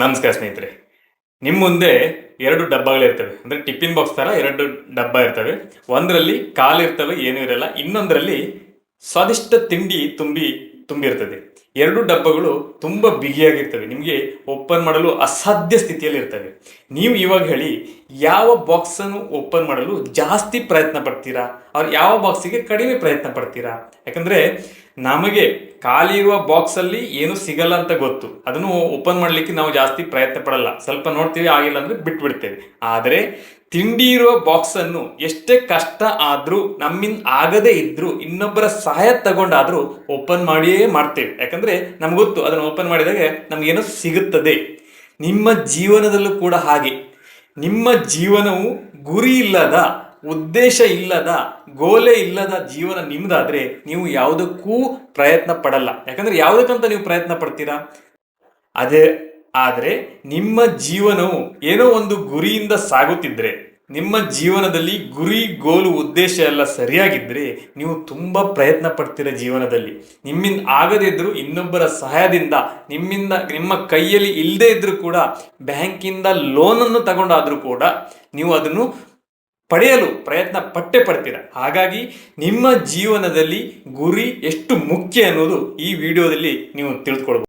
ನಮಸ್ಕಾರ ಸ್ನೇಹಿತರೆ. ನಿಮ್ಮ ಮುಂದೆ ಎರಡು ಡಬ್ಬಗಳಿರ್ತವೆ ಅಂದರೆ ಟಿಫಿನ್ ಬಾಕ್ಸ್ ಥರ ಎರಡು ಡಬ್ಬ ಇರ್ತವೆ. ಒಂದರಲ್ಲಿ ಕಾಲಿರ್ತವೆ ಏನೂ ಇರಲ್ಲ. ಇನ್ನೊಂದರಲ್ಲಿ ಸ್ವಾದಿಷ್ಟ ತಿಂಡಿ ತುಂಬಿ, ತುಂಬಿರ್ತದೆ. ಎರಡು ಡಬ್ಬಗಳು ತುಂಬ ಬಿಗಿಯಾಗಿರ್ತವೆ. ನಿಮಗೆ ಓಪನ್ ಮಾಡಲು ಅಸಾಧ್ಯ ಸ್ಥಿತಿಯಲ್ಲಿ ಇರ್ತವೆ. ನೀವು ಇವಾಗ ಹೇಳಿ, ಯಾವ ಬಾಕ್ಸನ್ನು ಓಪನ್ ಮಾಡಲು ಜಾಸ್ತಿ ಪ್ರಯತ್ನ ಪಡ್ತೀರಾ? ಅವ್ರು ಯಾವ ಬಾಕ್ಸಿಗೆ ಕಡಿಮೆ ಪ್ರಯತ್ನ ಪಡ್ತೀರಾ? ಯಾಕಂದರೆ ನಮಗೆ ಖಾಲಿ ಇರುವ ಬಾಕ್ಸಲ್ಲಿ ಏನು ಸಿಗಲ್ಲ ಅಂತ ಗೊತ್ತು. ಅದನ್ನು ಓಪನ್ ಮಾಡಲಿಕ್ಕೆ ನಾವು ಜಾಸ್ತಿ ಪ್ರಯತ್ನ ಪಡಲ್ಲ. ಸ್ವಲ್ಪ ನೋಡ್ತೀವಿ, ಆಗಿಲ್ಲ ಅಂದರೆ ಬಿಟ್ಬಿಡ್ತೇವೆ. ಆದರೆ ತಿಂಡಿ ಇರುವ ಬಾಕ್ಸನ್ನು ಎಷ್ಟೇ ಕಷ್ಟ ಆದರೂ, ನಮ್ಮಿಂದ ಆಗದೇ ಇದ್ರು, ಇನ್ನೊಬ್ಬರ ಸಹಾಯ ತಗೊಂಡಾದರೂ ಓಪನ್ ಮಾಡಿಯೇ ಮಾಡ್ತೇವೆ. ಯಾಕಂದರೆ ನಮ್ಗೆ ಗೊತ್ತು, ಅದನ್ನು ಓಪನ್ ಮಾಡಿದಾಗ ನಮಗೇನೋ ಸಿಗುತ್ತದೆ. ನಿಮ್ಮ ಜೀವನದಲ್ಲೂ ಕೂಡ ಹಾಗೆ. ನಿಮ್ಮ ಜೀವನವು ಗುರಿ ಇಲ್ಲದ ಉದ್ದೇಶ ಇಲ್ಲದ, ಗೋಲೆ ಇಲ್ಲದ ಜೀವನ ನಿಮ್ದಾದ್ರೆ ನೀವು ಯಾವುದಕ್ಕೂ ಪ್ರಯತ್ನ ಪಡಲ್ಲ. ಯಾಕಂದ್ರೆ ಯಾವುದಕ್ಕಂತ ನೀವು ಪ್ರಯತ್ನ ಪಡ್ತೀರಾ? ಅದೇ, ಆದರೆ ನಿಮ್ಮ ಜೀವನವು ಏನೋ ಒಂದು ಗುರಿಯಿಂದ ಸಾಗುತ್ತಿದ್ರೆ, ನಿಮ್ಮ ಜೀವನದಲ್ಲಿ ಗುರಿ, ಗೋಲು, ಉದ್ದೇಶ ಎಲ್ಲ ಸರಿಯಾಗಿದ್ದರೆ ನೀವು ತುಂಬ ಪ್ರಯತ್ನ ಪಡ್ತೀರ ಜೀವನದಲ್ಲಿ. ನಿಮ್ಮಿಂದ ಆಗದೇ ಇದ್ದರೂ ಇನ್ನೊಬ್ಬರ ಸಹಾಯದಿಂದ, ನಿಮ್ಮಿಂದ, ನಿಮ್ಮ ಕೈಯಲ್ಲಿ ಇಲ್ಲದೇ ಇದ್ದರೂ ಕೂಡ ಬ್ಯಾಂಕಿಂದ ಲೋನನ್ನು ತಗೊಂಡಾದರೂ ಕೂಡ ನೀವು ಅದನ್ನು ಪಡೆಯಲು ಪ್ರಯತ್ನ ಪಟ್ಟೆ ಪಡ್ತೀರ. ಹಾಗಾಗಿ ನಿಮ್ಮ ಜೀವನದಲ್ಲಿ ಗುರಿ ಎಷ್ಟು ಮುಖ್ಯ ಅನ್ನೋದು ಈ ವಿಡಿಯೋದಲ್ಲಿ ನೀವು ತಿಳಿದುಕೊಳ್ಬೋದು